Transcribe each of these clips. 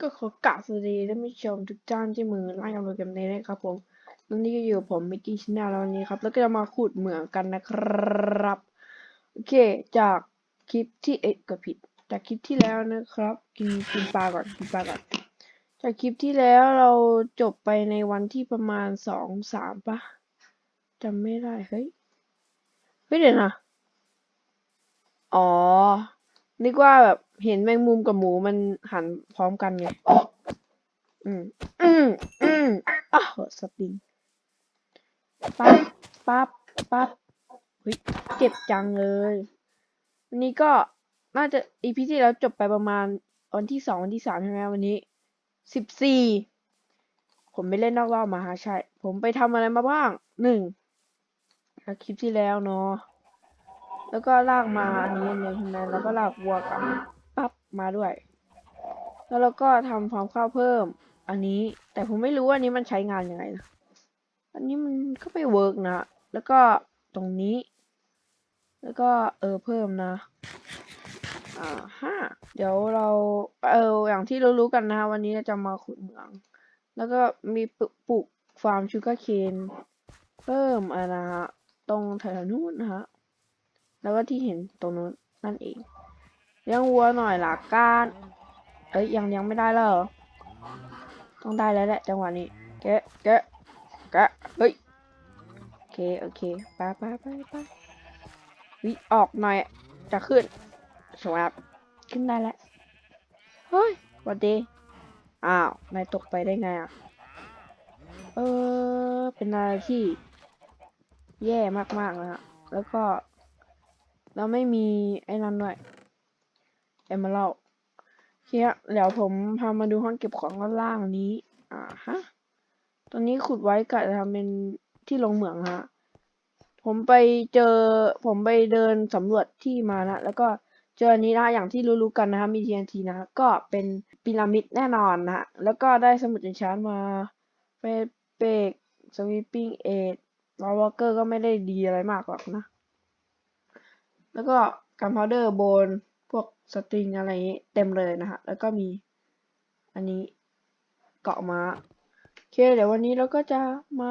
ก็ขอกราบสวัสดีท่านผู้ชมทุกท่านที่มือไล่กำลังกันในนะครับผมวันนี้ก็อยู่ผมมิกกี้ชินาแล้ววันนี้ครับ แล้วก็จะมาขุดเหมืองกันนะครับ โอเค จากคลิปที่เอ็ดก็ผิด จากคลิปที่แล้วนะครับ กินกินปลาก่อนกินปลาก่อน จากคลิปที่แล้วเราจบไปในวันที่ประมาณสองสามปะจำไม่ได้ เฮ้ย เฮ้ยเดี๋ยวนะ อ๋อ นึกว่าแบบเห็นแมงมุมกับหมูมันหันพร้อมกันไง อืม อืม อืมอ้าวสปริงปั๊บปั๊บปั๊บเฮ้ยเจ็บจังเลยวันนี้ก็น่าจะอีพีที่แล้วจบไปประมาณวันที่สองวันที่สามใช่ไหมวันนี้สิบสี่ผมไปเล่นนอกรอบมาฮะใช่ ผมไปทำอะไรมาบ้างหนึ่งคลิปที่แล้วเนาะ แล้วก็ลากมาอันนี้เลยใช่ไหมแล้วก็ลากวัวกับปั๊บมาด้วย แล้วเราก็ทำฟาร์มข้าวเพิ่ม อันนี้แต่ผมไม่รู้ว่าอันนี้มันใช้งานยังไงนะอันนี้มันก็ไม่เวิร์กนะแล้วก็ตรงนี้ แล้วก็เออเพิ่มนะอ่าฮะเดี๋ยวเราเอออย่างที่เรารู้กันนะวันนี้เราจะมาขุดเหมือง แล้วก็มีปลูกฟาร์มชูการ์เคนเพิ่มอะนะฮะตรงแถวนู้นนะฮะ แล้วก็ที่เห็นตรงนู้นนั่นเองเลี้ยงวัวหน่อยละกันเอ้ยยังยังไม่ได้แล้วเหรอต้องได้แล้วแหละจังหวะนี้แกะแกะแกะเฮ้ยโอเคโอเคไปไปไปไปวิออกหน่อยจะขึ้นสวัสดขึ้นได้แล้วเฮ้ยวัดดีอ้าวนายตกไปได้ไงอะเออเป็นอะไรที่แย่มากๆนะฮะแล้วก็ เราไม่มีไอ้นั่นด้วยเอ็มเมอรัลด์โอเคฮะเดี๋ยวผมพามาดูห้องเก็บของด้านล่างนี้ อ่าฮะตอนนี้ขุดไว้กะจะทำเป็นที่ลงเหมืองฮะผมไปเจอผมไปเดินสำรวจที่มานะ แล้วก็เจออันนี้นะอย่างที่รู้ๆกันนะฮะมี TNT นะฮะก็เป็นพีระมิดแน่นอนนะแล้วก็ได้สมุดเอนชานมาเฟเปกสวีปปิ้งเอทลาวอเกอร์ก็ไม่ได้ดีอะไรมากหรอกนะ แล้วก็กัมพาวเดอร์โบนพวกสตริงอะไรนี้เต็มเลยนะฮะแล้วก็มีอันนี้เกาะม้าโอเคเดี๋ยววันนี้เราก็จะมา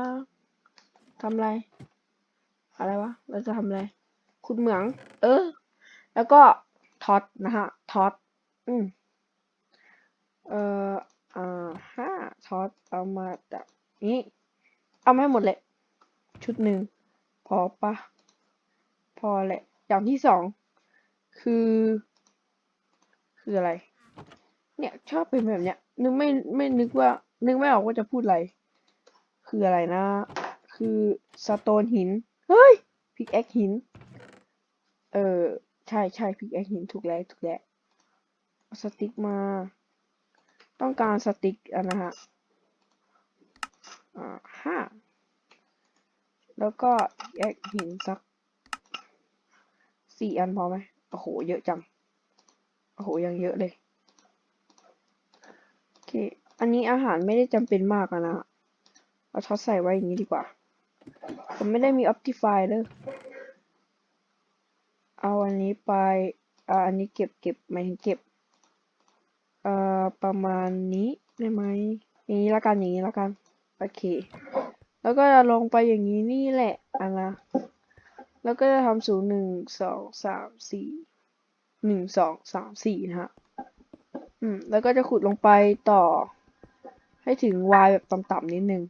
ทำอะไร อะไรวะ เราจะทำอะไร ขุดเหมือง เออ แล้วก็ท็อตนะฮะท็อตอืมเอ่ออ่าห้าท็อตเอามาจากนี้ เอามาให้หมดเลย ชุดหนึ่งพอปะพอแหละ อย่างที่สองคือ คืออะไร เนี่ยชอบเป็นแบบเนี้ย นึกไม่ไม่นึกว่า นึกไม่ออกว่าจะพูดอะไร คืออะไรนะ คือสโตนหิน เฮ้ยพิกแอคหิน เออใช่ใช่พิกแอคหินถูกแล้วถูกแล้วสติ๊กมา ต้องการสติ๊กอะนะฮะอ่าห้าแล้วก็พิกแอคหินสัก สี่อันพอไหมโอ้โห เยอะจัง โอ้โห ยังเยอะเลย โอเค อันนี้อาหารไม่ได้จำเป็นมากอะนะ เอาช็อตใส่ไว้อย่างนี้ดีกว่า ผมไม่ได้มี Optify เลย เอาอันนี้ไป อ่า อันนี้เก็บเก็บหมายถึงเก็บ เอ่อ ประมาณนี้ได้ไหม อย่างนี้ละกัน อย่างนี้ละกัน โอเค แล้วก็ลงไปอย่างนี้นี่แหละอันนะ แล้วก็จะทำศูนย์หนึ่งสองสามสี่หนึ่งสองสามสี่นะฮะ อืม แล้วก็จะขุดลงไปต่อ ให้ถึง y แบบต่ำๆนิดนึง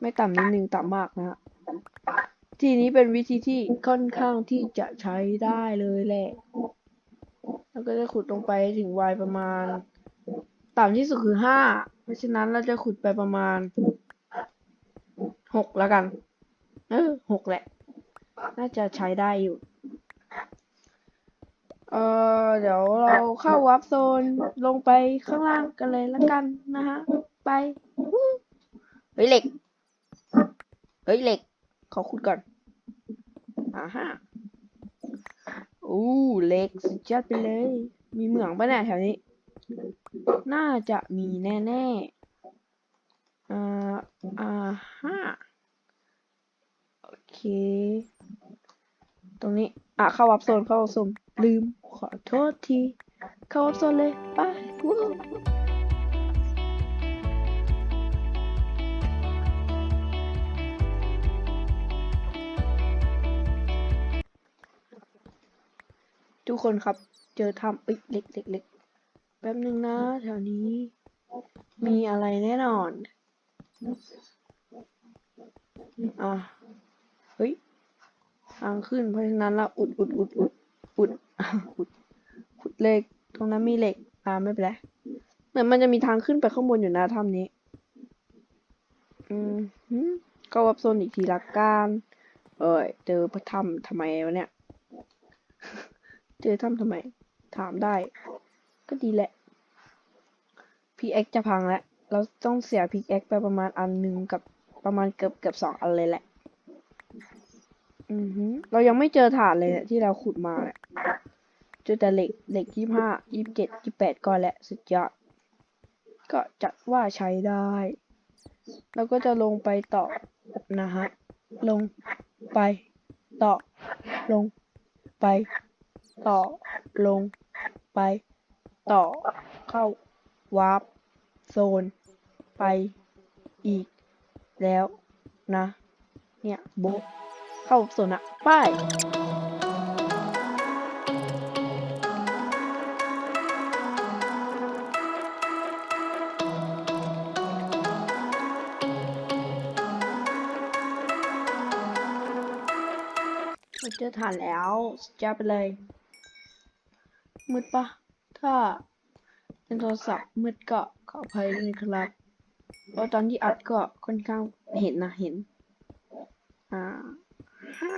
ไม่ต่ำนิดนึงต่ำมากนะฮะ ทีนี้เป็นวิธีที่ค่อนข้างที่จะใช้ได้เลยแหละ แล้วก็จะขุดลงไปถึง y ประมาณ ต่ำที่สุดคือห้า เพราะฉะนั้นเราจะขุดไปประมาณหกแล้วกัน เออหกแหละ น่าจะใช้ได้อยู่ เออเดี๋ยวเราเข้าวับโซนลงไปข้างล่างกันเลยละกันนะฮะ ไปวู้เฮ้ยเหล็ก เฮ้ยเหล็ก ขอขุดก่อน อ่าฮะอู้เหล็กสุดยอดไปเลย มีเหมืองปะเนี่ยแถวนี้ น่าจะมีแน่ๆ อ่า อ่าฮะ โอเค ตรงนี้ อะ เข้าวับโซน เข้าวับโซน ลืม ขอโทษที เข้าออฟโซนเลย ไปวู้ทุกคนครับ เจอถ้ำเอ้ยเล็กเล็กเล็กแป๊บนึงนะ แถวนี้ มีอะไรแน่นอน อะ เฮ้ย ทางขึ้น เพราะฉะนั้นเราอุดอุดอุดอุดอุดอุดขุดเหล็ก ตรงนั้นมีเหล็กอ่าไม่เป็นไรเหมือนมันจะมีทางขึ้นไปข้างบนอยู่นะถ้ำนี้ อืมก็วับโซนอีกทีละกันเอ้ยเจอพระถ้ำทำไมวะเนี่ย เจอถ้ำทำไม ถามได้ ก็ดีแหละพีเอ็กจะพังแล้ว เราต้องเสียพีเอ็กไปประมาณอันหนึ่งกับประมาณเกือบเกือบสองอันเลยแหละ อือหือเรายังไม่เจอฐานเลยเนี่ยที่เราขุดมาเนี่ยเจอแต่เหล็กเหล็กยี่ห้ายี่สิบเจ็ดยี่แปดก้อนแหละสุดยอดก็จัดว่าใช้ได้ แล้วก็จะลงไปต่อนะฮะ ลงไปต่อ ลงไปต่อ ลงไปต่อ เข้าวาร์ปโซน ไปอีกแล้วนะ เนี่ยโบ เข้าโซนอะไปเราเจอฐานแล้วสุดยอดไปเลย มืดปะ ถ้าเป็นโทรศัพท์มืดก็ขออภัยด้วยครับเพราะตอนที่อัดก็ค่อนข้างเห็นนะเห็น อ่า ห้า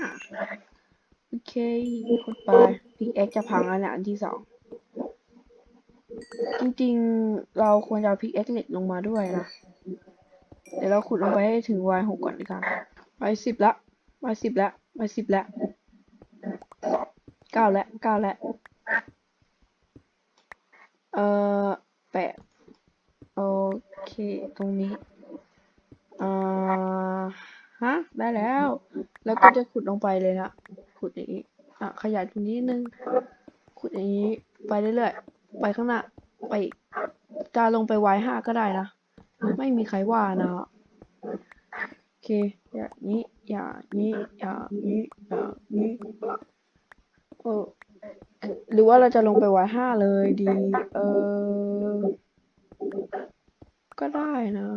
โอเคกดไปพิกแอคจะพังแล้วนี่ยอันที่สองจริงๆ เราควรจะเอาพิกแอคเหล็กลงมาด้วยนะ เดี๋ยวเราขุดลงไปให้ถึงวายหกก่อนดีกว่าไปสิบละไปสิบละไปสิบละเก้าละเก้าละเอ่อแปดโอเค ตรงนี้ อ่า ฮะ ได้แล้ว แล้วก็จะขุดลงไปเลยนะขุดอย่างนี้อะขยายตรงนี้นึง ขุดอย่างนี้ ไปเรื่อยๆ ไปข้างหน้า ไปจะลงไปไว้ห้าก็ได้นะ ไม่มีใครว่านะโอเค อย่างนี้ อย่างนี้ อย่างนี้ อย่างนี้เออหรือว่าเราจะลงไปไว้ห้าเลยดี เออ ก็ได้นะ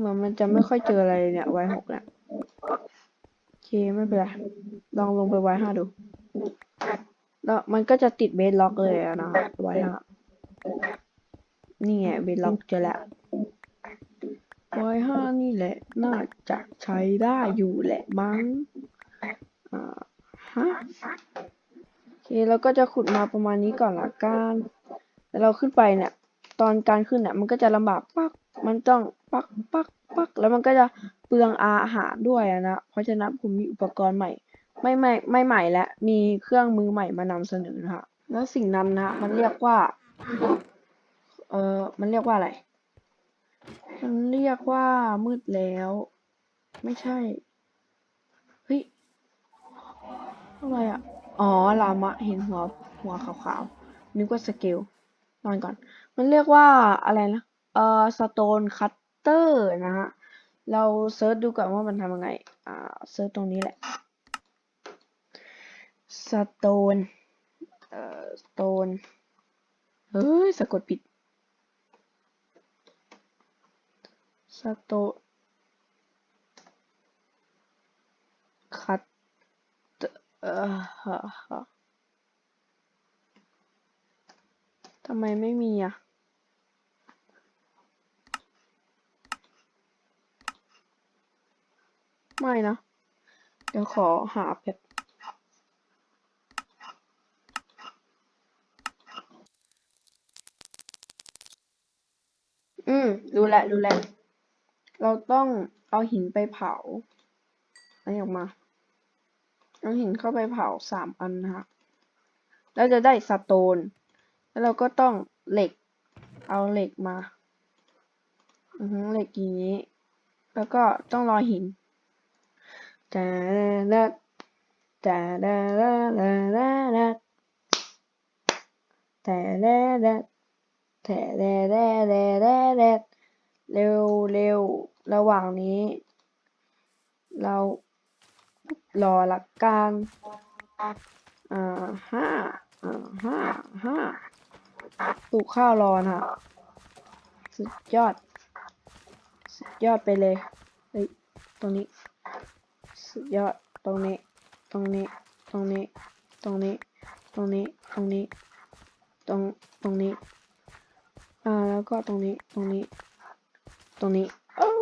เหมือนมันจะไม่ค่อยเจออะไรเนี่ย ไว้หกเนี่ยโอเคไม่เป็นไร ลองลงไปไว้ห้าดู แล้วมันก็จะติดเบสล็อกเลยนะไว้ห้านี่ไงเบสล็อกเจอแล้วร้อยห้านี่แหละ น่าจะใช้ได้อยู่แหละมั้ง อ่าฮะโอเคแล้วก็จะขุดมาประมาณนี้ก่อนละกันแล้วเราขึ้นไปเนี่ย ตอนการขึ้นเนี่ยมันก็จะลำบากปักมันต้อง ปักปักปักแล้วมันก็จะเปลืองอาหารด้วยนะ เพราะฉะนั้นผมมีอุปกรณ์ใหม่ ไม่ไม่ไม่ใหม่และมีเครื่องมือใหม่มานำเสนอนะคะแล้วสิ่งนั้นนะ มันเรียกว่า เออมันเรียกว่าอะไร มันเรียกว่ามืดแล้ว ไม่ใช่ เฮ้ย อะไรอะ อ๋อ ลามะ เห็นหัว หัวขาวๆ นึกว่าสเกล นอนก่อน มันเรียกว่าอะไรนะ เออสโตนคัต เตอร์นะฮะ เราเซิร์ชดูก่อนว่ามันทำยังไง อ่า เซิร์ชตรงนี้แหละ สโตน เอ่อ สโตน เฮ้ย สะกดผิด สโตคัตเอ่อฮะฮะทำไมไม่มีอะ ไม่นะ เดี๋ยวขอหาแบบอืม รู้แล้วรู้แล้วเราต้องเอาหินไปเผาอันนี้ออกมา เอาหินเข้าไปเผาสามอันนะคะแล้วจะได้สโตน แล้วเราก็ต้องเหล็ก เอาเหล็กมา อือเหล็กอย่างนี้ แล้วก็ต้องรอหิน ต่ละแต่ละละละละละแต่แร่แดดแต่แร่แร่แร่แร่แดดเร็วเร็วระหว่างนี้ เรารอหละกันอ่าห้าอ่าห้าห้าปลูกข้าวรอนะสุดยอด สุดยอดไปเลยเฮ้ยตรงนี้ สุดยอดตรงนี้ ตรงนี้ ตรงนี้ ตรงนี้ ตรงนี้ ตรงนี้ ตรง ตรงนี้ อ่า แล้วก็ตรงนี้ ตรงนี้ ตรงนี้ โอ้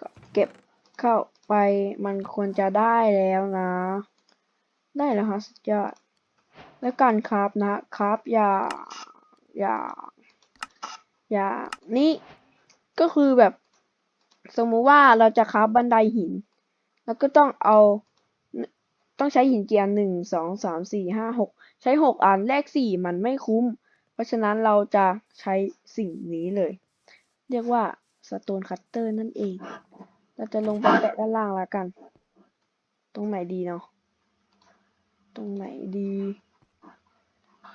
ก็เก็บเข้าไป มันควรจะได้แล้วนะ ได้แล้วฮะสุดยอด แล้วการคราฟนะครับ อย่า อย่า อย่า นี่ ก็คือแบบ สมมุติว่าเราจะคราฟบันไดหิน แล้วก็ต้องเอา ต้องใช้หินเจียนหนึ่งสองสามสี่ห้าหกใช้หกอันแลกสี่มันไม่คุ้ม เพราะฉะนั้นเราจะใช้สิ่งนี้เลย เรียกว่าสโตนคัตเตอร์นั่นเอง เราจะลงไปแปะด้านล่างล้วกัน ตรงไหนดีเนาะตรงไหนดี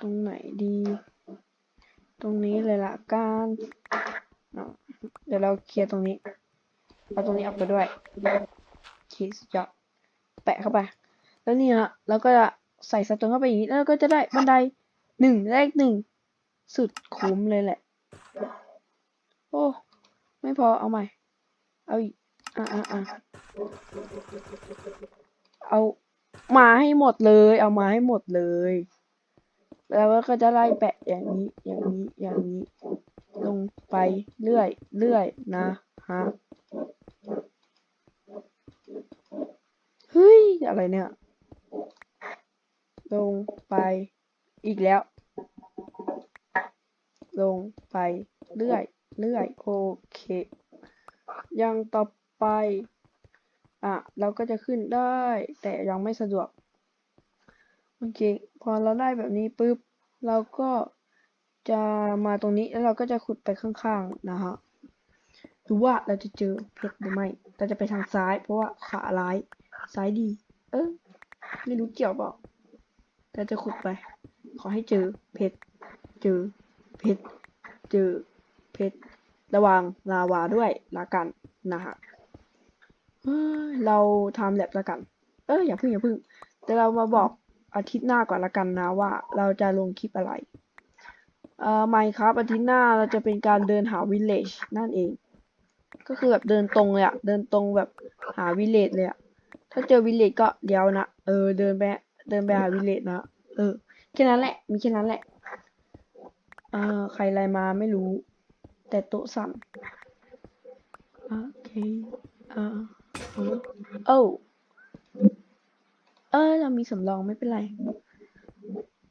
ตรงไหนดี ตรงนี้เลยละกัน เดี๋ยวเราเคลียร์ตรงนี้ เอาตรงนี้ออกไปด้วยคีสยอดแปะเข้าไป แล้วนี่ฮะเราก็จะใส่สโตนเข้าไปอย่างนี้ แล้วก็จะได้บันไดหนึ่งเลขหนึ่งสุดคุ้มเลยแหละ โอ้ ไม่พอเอาใหม่ เอาอีกอะอะอะเอามาให้หมดเลย เอามาให้หมดเลย แล้วก็จะไล่แปะอย่างนี้ อย่างนี้ อย่างนี้ ลงไปเรื่อยเรื่อยนะฮะ เฮ้ย อะไรเนี่ย ลงไปอีกแล้ว ลงไปเรื่อยเรื่อยโอเค ยังต่อไป อะ เราก็จะขึ้นได้ แต่ยังไม่สะดวก โอเค พอเราได้แบบนี้ปุ๊บ เราก็จะมาตรงนี้แล้วเราก็จะขุดไปข้างๆ นะฮะ ดูว่าเราจะเจอเพชรหรือไม่เราจะไปทางซ้าย เพราะว่าขาร้ายซ้ายดี เออไม่รู้เกี่ยวเปล่าแต่จะขุดไป ขอให้เจอเพชรเจอเพชรเจอเพชรระวังลาวาด้วยละกันนะฮะเฮ้ยเราทำแลบละกัน เอออย่าพึ่งอย่าพึ่ง แต่เรามาบอกอาทิตย์หน้าก่อนละกันนะว่า เราจะลงคลิปอะไร เอ่อไม่ครับอาทิตย์หน้าเราจะเป็นการเดินหาวิลเลจนั่นเอง ก็คือแบบเดินตรงเลยอะเดินตรงแบบหาวิเลจเลยอะถ้าเจอวิเลจก็เดี๋ยวนะเออเดินไปเดินไปหาวิเลจนะเออแค่นั้นแหละ มีแค่นั้นแหละเอ่อใครไลน์มาไม่รู้ แต่โต๊ะสั่นโอเคเออเออเออ เรามีสำรองไม่เป็นไร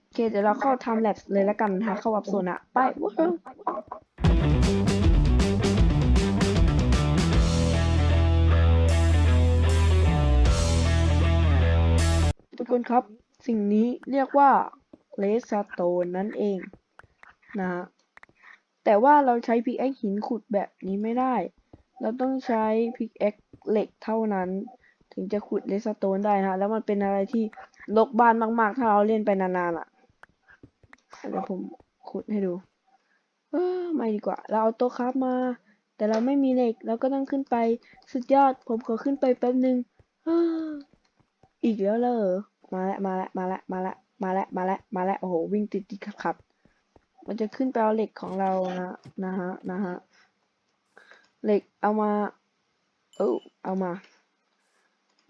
โอเคเดี๋ยวเราเข้าทำแลบเลยแล้วกันนะคะเข้าวับโซนอะไปว้าว ทุกคนครับ สิ่งนี้เรียกว่าเลสโตนนั่นเองนะฮะแต่ว่าเราใช้พิกแอคหินขุดแบบนี้ไม่ได้ เราต้องใช้พิกแอคเหล็กเท่านั้น ถึงจะขุดเลสโตนได้นะฮะแล้วมันเป็นอะไรที่ลกบ้านมาก ๆ ถ้าเราเล่นไปนานๆอะเดี๋ยวผมขุดให้ดู เออไม่ดีกว่า เราเอาโต๊ะครับมา แต่เราไม่มีเหล็กเราก็ต้องขึ้นไปสุดยอดผมขอขึ้นไปแป๊บนึงเอีกแล้วเหรอมาแล้วมาแล้วมาแล้วมาแล้วมาแล้วมาแล้วมาแล้วโอ้โหวิ่งติดติดขัดขัดมันจะขึ้นไปเอาเหล็กของเรานะนะฮะนะฮะเหล็กเอามาเออเอามา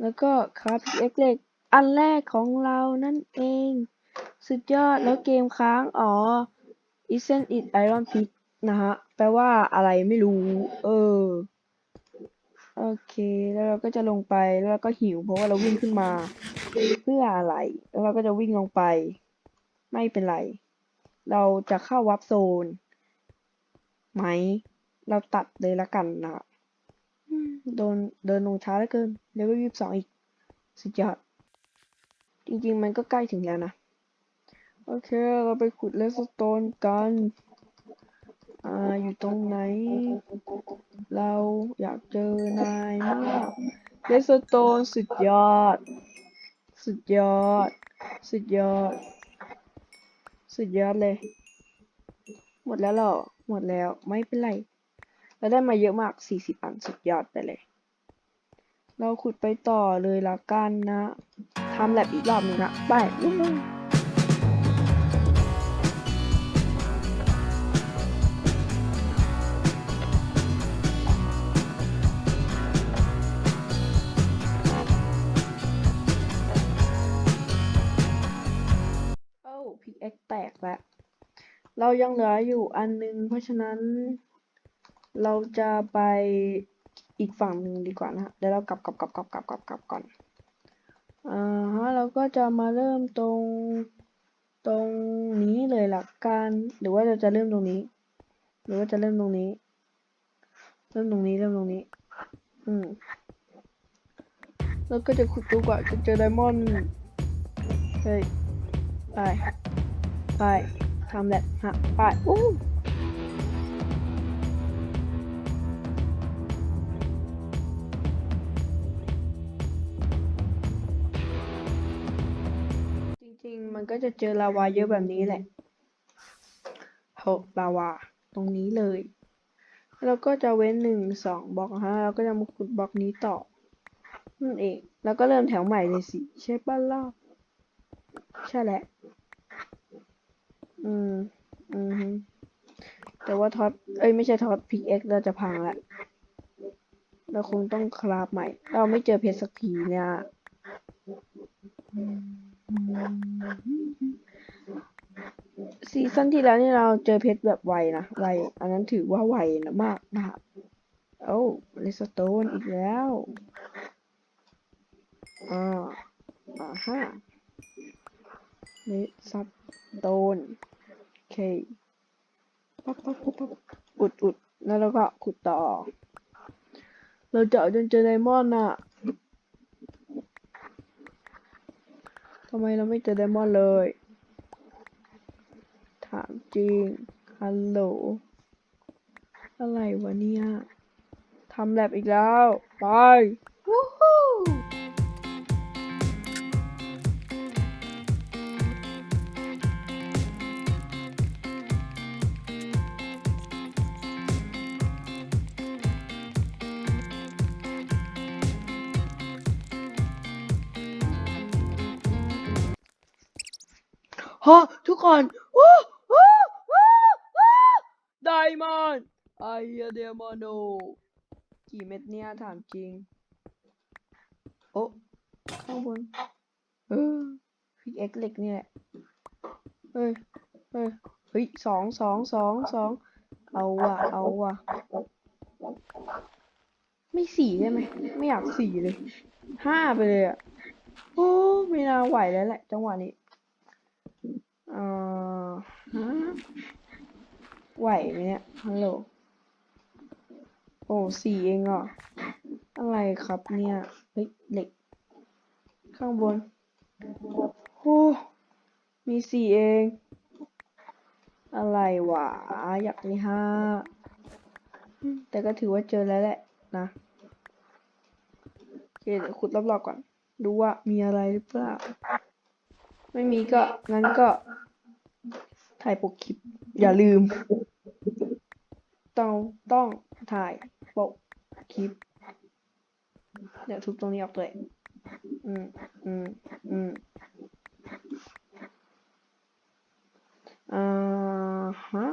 แล้วก็ครับพิกเอ็กเหล็กอันแรกของเรานั่นเอง สุดยอดแล้วเกมค้างอ๋อ isn't it iron pick นะฮะ แปลว่าอะไรไม่รู้ เออ โอเค แล้วเราก็จะลงไปแล้วเราก็หิว เพราะว่าเราวิ่งขึ้นมา เพื่ออะไร แล้วเราก็จะวิ่งลงไป ไม่เป็นไร เราจะเข้าวับโซน ไหม เราตัดเลยละกันนะโดนเดินลงช้าเหลือเกินเลเวลยี่สิบสองอีก สุดยอด จริงๆ มันก็ใกล้ถึงแล้วนะ โอเค เราไปขุดเลสโตนกัน อ่าอยู่ตรงไหน เราอยากเจอนายมากเลสโตนสุดยอด สุดยอด สุดยอด สุดยอดเลย หมดแล้วเหรอ หมดแล้วไม่เป็นไร เราได้มาเยอะมาก40อันสุดยอดไปเลย เราขุดไปต่อเลยละกันนะทำแลบอีกรอบหนึงนะ ไป กแตกแล้ว เรายังเหลืออยู่อันนึง เพราะฉะนั้น เราจะไปอีกฝั่งหนึ่งดีกว่านะฮะเดี๋ยวเรากลับกลับกลับกลับกลับกลับกลับก่อนอ่าฮะเราก็จะมาเริ่มตรงตรงนี้เลยหละกันหรือว่าเราจะเริ่มตรงนี้ หรือว่าจะเริ่มตรงนี้ เริ่มตรงนี้เริ่มตรงนี้ อืมแล้วก็จะขุดดูกว่าจะเจอไดมอนด์เฮ้ยไป ไปทำแหละฮะไปอู้จริงๆ มันก็จะเจอลาวาเยอะแบบนี้แหละโหลาวา ตรงนี้เลยแล้วก็จะเว้นหนึ่งสองบล็อกฮะแล้วก็จะมาขุดบล็อกนี้ต่อนั่นเอง แล้วก็เริ่มแถวใหม่เลยสิ ใช่ป่ะล่ะใช่แหละ อืม อืม แต่ว่าท็อต เอ้ย ไม่ใช่ท็อตพิกเอ็กเราจะพังละ เราคงต้องคราฟใหม่ เราไม่เจอเพชรสักทีเนี่ยซีซั่นที่แล้วนี่เราเจอเพชรแบบไวนะ ไว อันนั้นถือว่าไวนะมากนะครับโอ้เลสโตนอีกแล้วอ่าอ่าฮะเลสโตน เคปั๊บปั๊บปั๊บปั๊บอุดอุดแล้วเราก็ขุดต่อ เราเจาะจนเจอไดมอนด์น่ะทำไมเราไม่เจอไดมอนด์เลย ถามจริง ฮัลโหล อะไรวะเนี่ย ทำแลบอีกแล้ว ไป วู้ฮู้ ฮะทุกคนว้าวว้าวว้าวว้ไดมอนด์ไอเดมอนโดกี่เม็ดเนี่ยถามจริง โอ้ข้างบนเออพิกเอ็กเล็กนี่แหละเฮ้ยเฮ้ยเฮ้ยสองสองสองสองเอาว่ะเอาว่ะไม่สี่ได้ไหมไม่อยากสี่เลยห้าไปเลยอะโอ้ไม่น่าไหวแล้วแหละ จังหวะนี้ เอ่อฮะไหวไหมเนี่ยฮัลโหลโอ้สี่เองเหรออะไรครับเนี่ยเฮ้ยเหล็ก ข้างบนโอ้มีสี่เอง อะไรวะอยากได้ห้าแต่ก็ถือว่าเจอแล้วแหละนะโอเคเดี๋ยวขุดรอบๆก่อน ดูว่ามีอะไรหรือเปล่า ไม่มีก็งั้นก็ ถ่ายปกคลิป อย่าลืม ต้องต้องถ่ายปกคลิป เดี๋ยวทุบตรงนี้ออกเลยอืมอืมอืมอ่าฮะ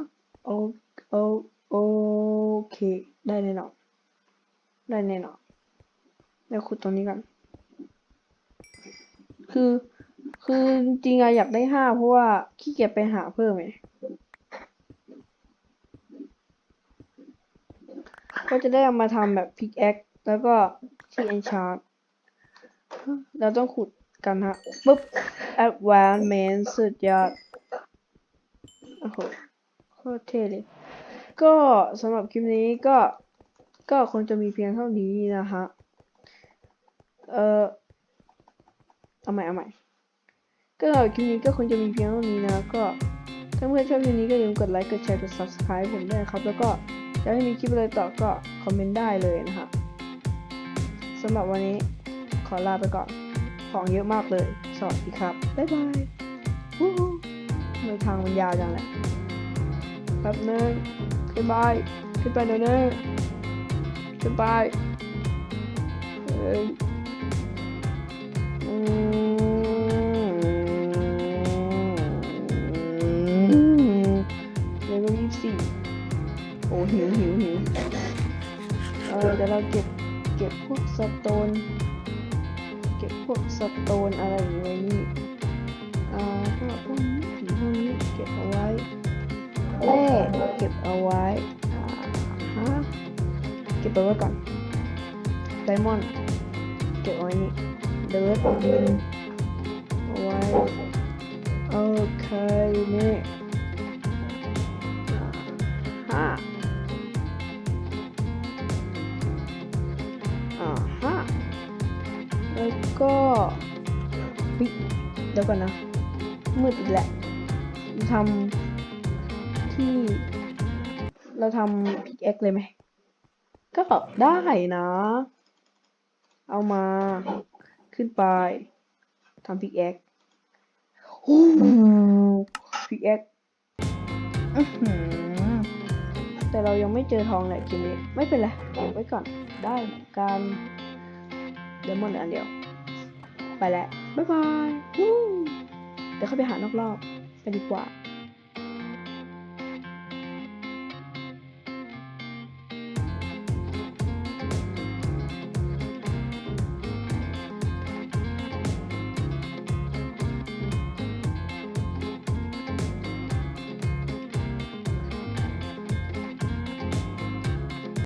โอโอโอเค ได้แน่นอนได้แน่นอนเดี๋ยวขุดตรงนี้ก่อนคือ คือจริงๆอะอยากได้ห้าเพราะว่าขี้เกียจไปหาเพิ่มไงก็จะได้เอามาทำแบบพิกแอคแล้วก็ที่เอนชาร์ดเราต้องขุดกันฮะปุ๊บ advancement สุดยอด โอ้โหโคตรเท่เลย ก็สำหรับคลิปนี้ก็ ก็คงจะมีเพียงเท่านี้นะฮะ เออเอาใหม่เอาใหม่ ก็คลิปนี้ก็คงจะมีเพียงเท่านี้นะก็ถ้าเพื่อนชอบคลิปนี้ก็อย่าลืมกดไลค์กดแชร์กด subscribe ผมด้วยครับ แล้วก็อยากให้มีคลิปอะไรต่อก็คอมเมนต์ได้เลยนะครับสำหรับวันนี้ขอลาไปก่อน ของเยอะมากเลย สวัสดีครับ บ๊ายบายวู้ฮู้ทำไมทางมันยาวจังแหละแป๊บนึงขึ้นไปขึ้นไปเดี๋ยวนี้ขึ้นไปเฮ้ยอืม หิวหิวหิวเออเดี๋ยวเราเก็บเก็บพวกสโตน เก็บพวกสโตนอะไรอย่างเงี้ยนี่อ่าพวกพวกนี้ถึงพวกนี้เก็บเอาไว้แร่เก็บเอาไว้อ่าฮะเก็บเอาไว้ก่อนไดมอนด์เก็บเอาไว้นี่เดิร์ดดินเอาไว้โอเคนี่ ยวก่อนนะ มืดอีกแหละทำที่ เราทำพิกแอคเลยไหม ก็ได้นะ เอามาขึ้นไปทำพิกแอคโอ้พิกแอคแต่เรายังไม่เจอทองเลยทีนี้ ไม่เป็นไรเก็บไว้ก่อนได้กันเดมอนเหลืออันเดียว ไปแล้ว บ๊ายบายเดี๋ยวเข้าไปหานอกรอบไปดีกว่า